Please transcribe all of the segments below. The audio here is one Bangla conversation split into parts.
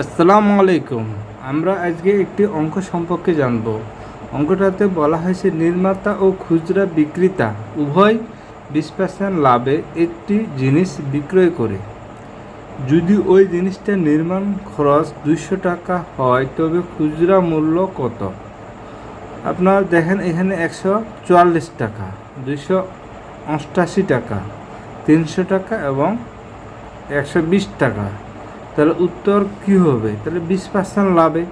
আসসালামু আলাইকুম। আমরা আজকে একটি অঙ্ক সম্পর্কে জানব। অঙ্কটাতে বলা হয়েছে, নির্মাতা ও খুচরা বিক্রেতা উভয় বিশ পার্সেন্ট লাভে একটি জিনিস বিক্রয় করে। যদি ওই জিনিসটা নির্মাণ খরচ দুইশো টাকা হয়, তবে খুচরা মূল্য কত? আপনার দেখেন, এখানে একশো চুয়াল্লিশ টাকা, দুইশো অষ্টাশি টাকা, তিনশো টাকা এবং একশো বিশ টাকা। তাহলে উত্তর কি হবে? তাহলে বিশ পার্সেন্ট লাভে।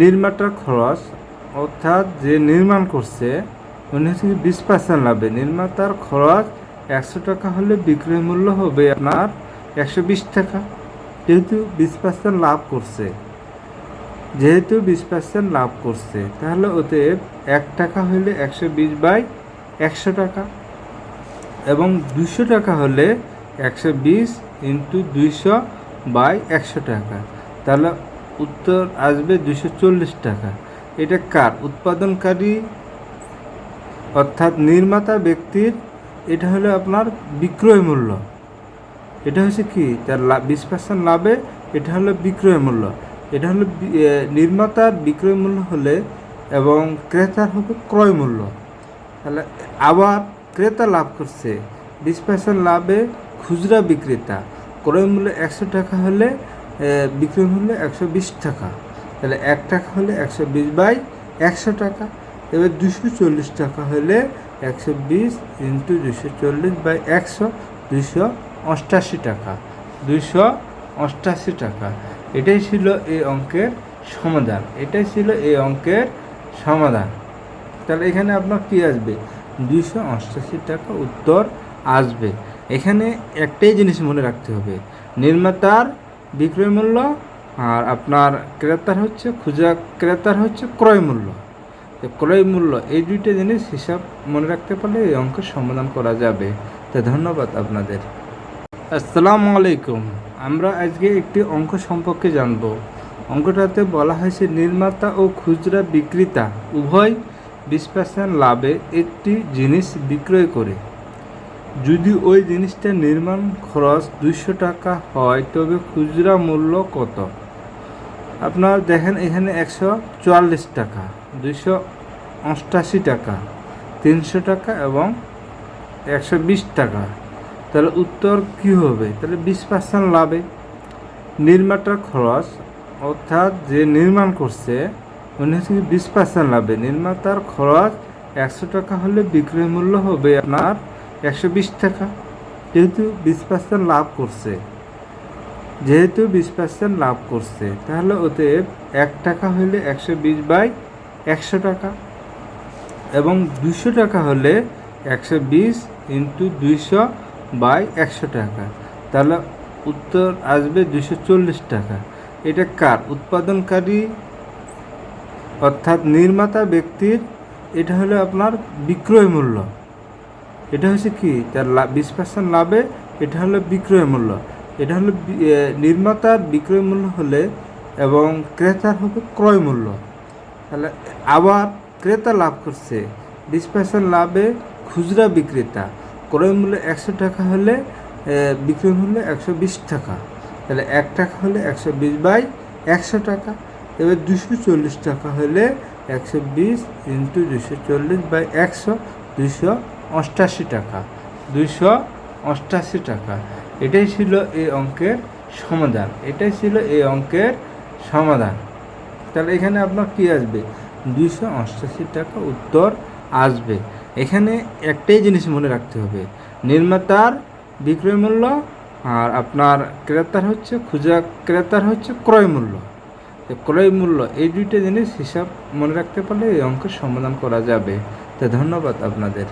নির্মাতার খরচ, অর্থাৎ যে নির্মাণ করছে উনি হচ্ছে কি বিশ পার্সেন্ট লাভে। নির্মাতার খরচ একশো টাকা হলে বিক্রয় মূল্য হবে আপনার একশো বিশ টাকা। যেহেতু বিশ পার্সেন্ট লাভ করছে, যেহেতু বিশ পার্সেন্ট লাভ করছে, তাহলে অতএব এক টাকা হলে একশো বিশ বাই একশো টাকা এবং দুশো টাকা হলে একশো বিশ ইন্টু দুইশো বাই একশো টাকা। তাহলে উত্তর আসবে দুশো চল্লিশ টাকা। এটা কার? উৎপাদনকারী, অর্থাৎ নির্মাতা ব্যক্তির, এটা হলো আপনার বিক্রয় মূল্য। এটা হচ্ছে কি? তার বিশ পার্সেন্ট লাভে এটা হলো বিক্রয় মূল্য। এটা হলো নির্মাতার বিক্রয় মূল্য হলে এবং ক্রেতার হবে ক্রয় মূল্য। তাহলে আবার ক্রেতা লাভ করছে। বিশ পার্সেন্ট লাভে খুচরা বিক্রেতা। ক্রয় মূল্য একশো টাকা হলে বিক্রয় মূল্য একশো বিশ টাকা। তাহলে এক টাকা হলে একশো বিশ বাই একশো টাকা। এবার দুশো চল্লিশ টাকা হলে একশো বিশ ইন্টু দুশো চল্লিশ বাই একশো, দুশো অষ্টাশি টাকা। দুশো অষ্টাশি টাকা। এটাই ছিল এই অঙ্কের সমাধান। এটাই ছিল এই অঙ্কের সমাধান। তাহলে এখানে আপনার কি আসবে? দুশো অষ্টাশি টাকা উত্তর আসবে। এখানে একটাই জিনিস মনে রাখতে হবে। নির্মাতার বিক্রয় মূল্য আর আপনার ক্রেতার হচ্ছে, খুচরা ক্রেতার হচ্ছে ক্রয় মূল্য। তো ক্রয় মূল্য এই দুইটা জিনিস হিসাব মনে রাখতে পারলে এই অঙ্কের সমাধান করা যাবে। তো ধন্যবাদ আপনাদের। আসসালামু আলাইকুম। আমরা আজকে একটি অঙ্ক সম্পর্কে জানব। অঙ্কটাতে বলা হয়েছে, নির্মাতা ও খুচরা বিক্রেতা উভয় বিশ পার্সেন্ট লাভে একটি জিনিস বিক্রয় করে। যদি ওই জিনিসটা নির্মাণ খরচ দুইশো টাকা হয়, তবে খুচরা মূল্য কত? আপনার দেখেন এখানে একশো চুয়াল্লিশ টাকা, দুইশো অষ্টাশি টাকা, তিনশো টাকা এবং একশো বিশ টাকা। তাহলে উত্তর কি হবে? তাহলে বিশ পার্সেন্ট লাভে। নির্মাতার খরচ, অর্থাৎ যে নির্মাণ করছে, উনি হচ্ছে বিশ পার্সেন্ট লাভে। নির্মাতার খরচ একশো টাকা হলে বিক্রয় মূল্য হবে আপনার একশো বিশ টাকা। যেহেতু বিশ পার্সেন্ট লাভ করছে, যেহেতু বিশ পার্সেন্ট লাভ করছে, তাহলে অতএব এক টাকা হলে একশো বিশ বাই একশো টাকা এবং দুশো টাকা হলে একশো বিশ ইন্টু দুইশো বাই একশো টাকা। তাহলে উত্তর আসবে দুশো চল্লিশ টাকা। এটা কার? উৎপাদনকারী, অর্থাৎ নির্মাতা ব্যক্তির, এটা হলো আপনার বিক্রয় মূল্য। এটা হচ্ছে কি? তার বিশ পার্সেন্ট লাভে এটা হলো বিক্রয় মূল্য। এটা হলো নির্মাতার বিক্রয় মূল্য হলে এবং ক্রেতার হবে ক্রয় মূল্য। তাহলে আবার ক্রেতা লাভ করছে। বিশ পার্সেন্ট লাভে খুচরা বিক্রেতা। ক্রয় মূল্য একশো টাকা হলে বিক্রয় মূল্য একশো বিশ টাকা। তাহলে এক টাকা হলে একশো বিশ বাই একশো টাকা। এবার দুশো চল্লিশ টাকা হলে একশো বিশ ইন্টু দুশো চল্লিশ বাই একশো, দুশো অষ্টাশি টাকা, দুইশো অষ্টাশি টাকা। এটাই ছিল এই অঙ্কের সমাধান, এটাই ছিল এই অঙ্কের সমাধান। তাহলে এখানে আপনার কি আসবে? দুইশো অষ্টাশি টাকা উত্তর আসবে। এখানে একটাই জিনিস মনে রাখতে হবে, নির্মাতার বিক্রয় মূল্য আর আপনার ক্রেতার হচ্ছে খুচরা, ক্রেতার হচ্ছে ক্রয় মূল্য। ক্রয় মূল্য, এই দুইটা জিনিস হিসাব মনে রাখতে পারলে এই অঙ্কের সমাধান করা যাবে। তো ধন্যবাদ আপনাদের।